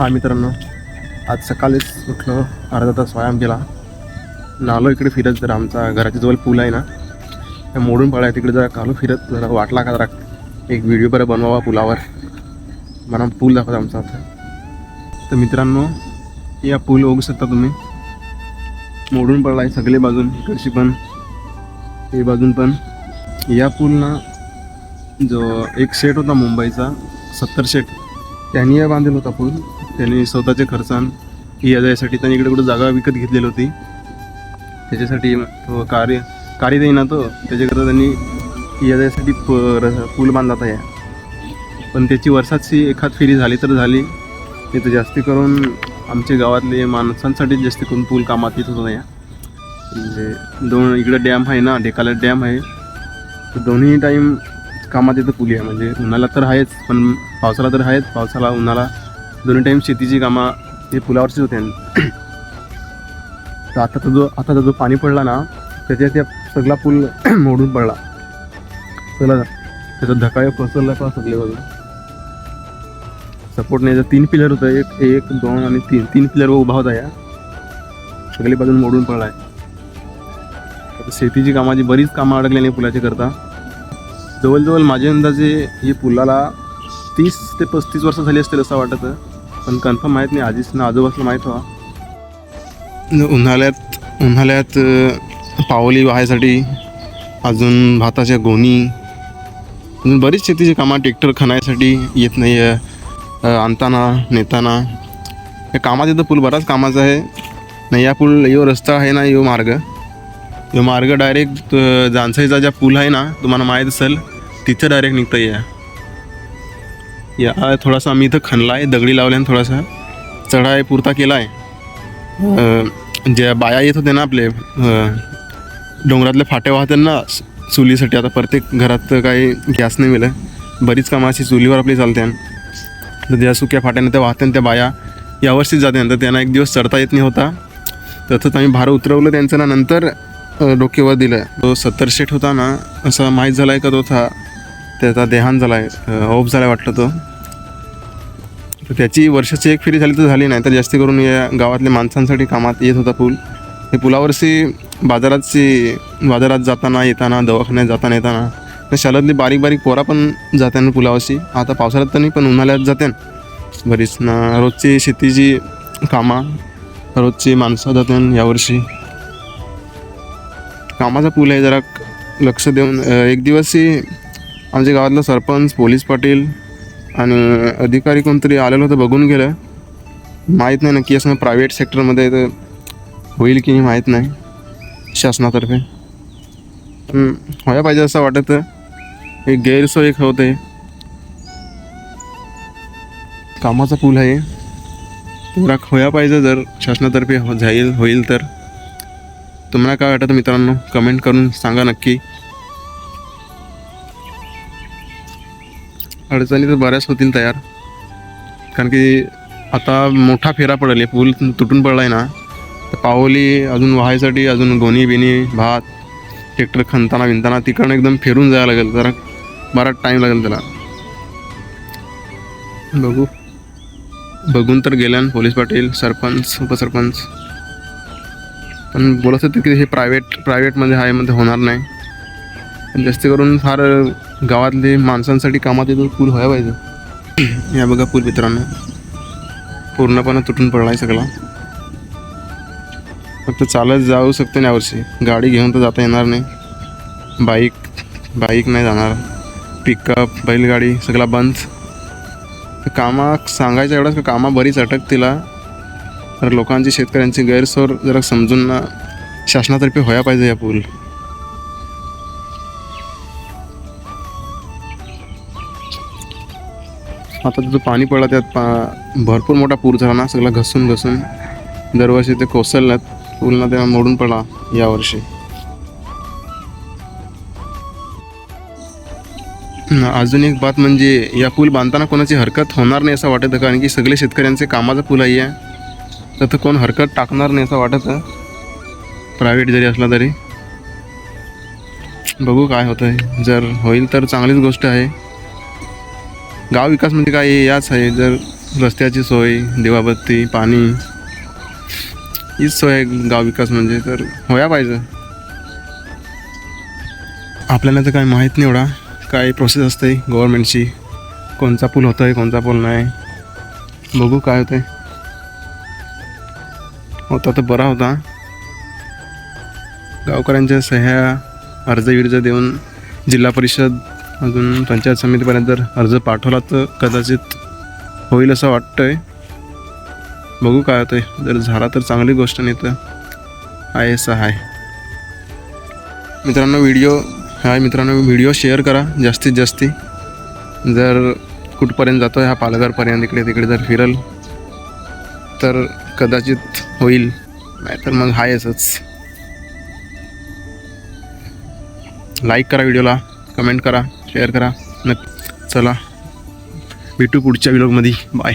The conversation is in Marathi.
हा मित्रांनो. आज सकाळीच उठलो अर्धा तास व्यायाम केला. नालो इकडे फिरत जरा आमचा घराच्या जवळ पूल आहे ना मोडून पडाय तिकडे जरा कालो फिरत जरा वाटला का जरा एक व्हिडिओ बरं बनवावा पुलावर. मला पूल दाखवत आमचा आता. तर मित्रांनो या पूल बघू शकता तुम्ही. मोडून पडला आहे सगळे बाजून इकडची पण हे बाजून पण. या पूल ना जो एक सेट होता मुंबईचा सत्तर सेट त्यांनी या बांधलेला होता पूल. त्यांनी स्वतःच्या खर्चान या जायसाठी त्यांनी इकडे कुठं जागा विकत घेतलेली होती. त्याच्यासाठी तो कार्य कार्य देई ना तो त्याच्याकरता त्यांनी या जायसाठी प र- पूल बांधला या. पण त्याची वर्षाची एखाद फेरी झाली तर झाली. नाही तर जास्ती करून आमच्या गावातले माणसांसाठी जास्त करून पूल कामात येत होता या. म्हणजे दोन इकडं डॅम आहे ना ढेकाला डॅम आहे. तर दोन्ही टाईम कामात येतं पुली आहे म्हणजे उन्हाला तर आहेच पण पावसाला तर आहेच. पावसाला उन्हाळा दोन्ही टाईम शेतीची कामं हे पुलावरचीच होते. तर आता जो आताचा जो पाणी पडला ना त्याच्या त्या सगळा पूल मोडून पडला. चला त्याचा धकाय पसरला का सगळे बघा. सपोर्ट नाही तीन पिलर होतं. एक एक दोन आणि तीन. तीन पिलर उभा होता या. सगळी बाजून मोडून पडला आहे शेतीची कामाची बरीच कामं अडकलेली पुलाची करता. जवळजवळ माझ्या अंदाजे ही पुलाला तीस ते पस्तीस वर्ष झाली असतील असं वाटत. पण कन्फर्म माहीत नाही आधीच ना आजोबासला माहीत व्हा उन्हाळ्यात उन्हाळ्यात पावली वाहायसाठी अजून भाताच्या गोणी अजून बरीच शेतीची कामं ट्रॅक्टर खणायसाठी येत नाही आहे आणताना नेताना. या कामात तर पूल बराच कामाचा आहे. नाही या पूल यो रस्ता आहे ना यो मार्ग? यो मार्ग डायरेक्ट जानसाईचा ज्या पूल आहे ना तुम्हाला माहीत असेल तिथं डायरेक्ट निघता या. या थोडासा आम्ही इथं खणला आहे दगडी लावल्यानं थोडासा चढाई पुरता केला आहे ज्या बाया येत होते ना आपले डोंगरातले फाटे वाहतात ना चुलीसाठी आता प्रत्येक घरात काही गॅस नाही मिळेल बरीच कामं अशी चुलीवर आपली चालते तर ज्या सुक्या फाट्याने त्या वाहत्यान त्या बाया यावर्षीच जाते तर त्यांना एक दिवस चढता येत नाही होता. तसंच आम्ही भार उतरवलं त्यांचं ना नंतर डोक्यावर दिलं. तो सत्तर शेट होता ना असं माहीत झाला आहे का तो था? त्याचा देहांत झाला आहे ऑफ झाला वाटलं तो. तर त्याची वर्षाची एक फेरी झाली तर झाली नाही तर जास्ती करून या गावातल्या माणसांसाठी कामात येत होता पूल. हे पुलावरशी बाजाराची बाजारात जाताना येताना दवाखान्यात जाताना येताना शाळेतली बारीक बारीक पोरा पण जाते ना पुलावरशी आता पावसाळ्यात तर नाही पण उन्हाळ्यात जाते बरीच ना रोजची शेतीची कामं रोजची माणसं जात्यान यावर्षी. कामाचा पूल आहे जरा लक्ष देऊन एक दिवसही आमच्या गावातला सरपंच पोलीस पाटील आणि अधिकारी कोणतरी आलेलं होतं बघून गेलं. माहीत नाही नक्की असं प्रायव्हेट सेक्टरमध्ये तर होईल की नाही माहीत नाही शासनातर्फे. व्हायला पाहिजे असं वाटत एक गैरसोय एक होते. कामाचा पूल आहे. पुरा खोया पाहिजे जर शासनातर्फे हो जाईल होईल तर. तुम्हाला काय वाटतं मित्रांनो? कमेंट करून सांगा नक्की. अडचणी तर बऱ्याच होतील तयार. कारण की आता मोठा फेरा पडेल पूल तुटून पडला आहे ना तर पावली अजून व्हायसाठी अजून गोणी बिनी भात ट्रॅक्टर खणताना विणताना तिकडनं एकदम फिरून जायला लागेल जरा बराच टाईम लागेल त्याला. बघू. बघून तर गेल्यान पोलीस पाटील सरपंच उपसरपंच. पण बोलत होते की हे प्रायव्हेट प्रायव्हेटमध्ये आहे होणार नाही. जास्त करून फार गावातले माणसांसाठी कामात येतो पूल व्हायला पाहिजे. या बघा पूल मित्रांनो. पूर्णपणे तुटून पडला आहे सगळा. फक्त चालत जाऊ शकतो ना यावर्षी. गाडी घेऊन तर जाता येणार नाही. बाईक बाईक नाही जाणार. पिकअप बैलगाडी सगळा बंद. तर कामा सांगायचं एवढंच का कामा बरीच अटकतीला तर लोकांची शेतकऱ्यांची गैरसोय जरा समजून ना शासनातर्फे व्हायला पाहिजे या पूल. आता तिथं पाणी पडला त्यात पा भरपूर मोठा पूर झाला ना सगळा घसून घसून. दरवर्षी ते कोसळल्यात पूलना तेव्हा मोडून पडला यावर्षी. अजून एक बात म्हणजे या पूल बांधताना कोणाची हरकत होणार नाही असं वाटतं कारण की सगळे शेतकऱ्यांचे कामाचा पूल आहे. आहे तर कोण हरकत टाकणार नाही असं वाटत. प्रायव्हेट जरी असला तरी. बघू काय होतं आहे जर होईल तर चांगलीच गोष्ट आहे. गाव विकास म्हणजे काय याच आहे. जर रस्त्याची सोय दिवाबत्ती पाणी हीच सोय आहे गाव विकास म्हणजे. तर होया पाहिजे. आपल्याला तर काय माहीत नाही एवढा. काय प्रोसेस असते गव्हर्मेंटची कोणचा पूल होतो आहे कोणचा पूल नाही. बघू काय होतं आहे होता तर बरा होता. गावकऱ्यांच्या सह्या अर्ज विर्ज देऊन जिल्हा परिषद अजून पंचायत समितीपर्यंत जर अर्ज पाठवला तर कदाचित होईल असं वाटतं आहे बघू काय होतंय. जर झाला तर चांगली गोष्ट नाही तर आहे असं आहे. मित्रांनो व्हिडिओ हाय मित्रांनो व्हिडिओ शेअर करा जास्तीत जास्ती. जर कुठपर्यंत जातो आहे हा पालघरपर्यंत इकडे तिकडे जर फिरल तर कदाचित होईल. नाहीतर मग हाय असंच. लाईक करा व्हिडिओला कमेंट करा. शेअर करा. नक्की चला. भेटू पुढच्या व्हिडिओमध्ये बाय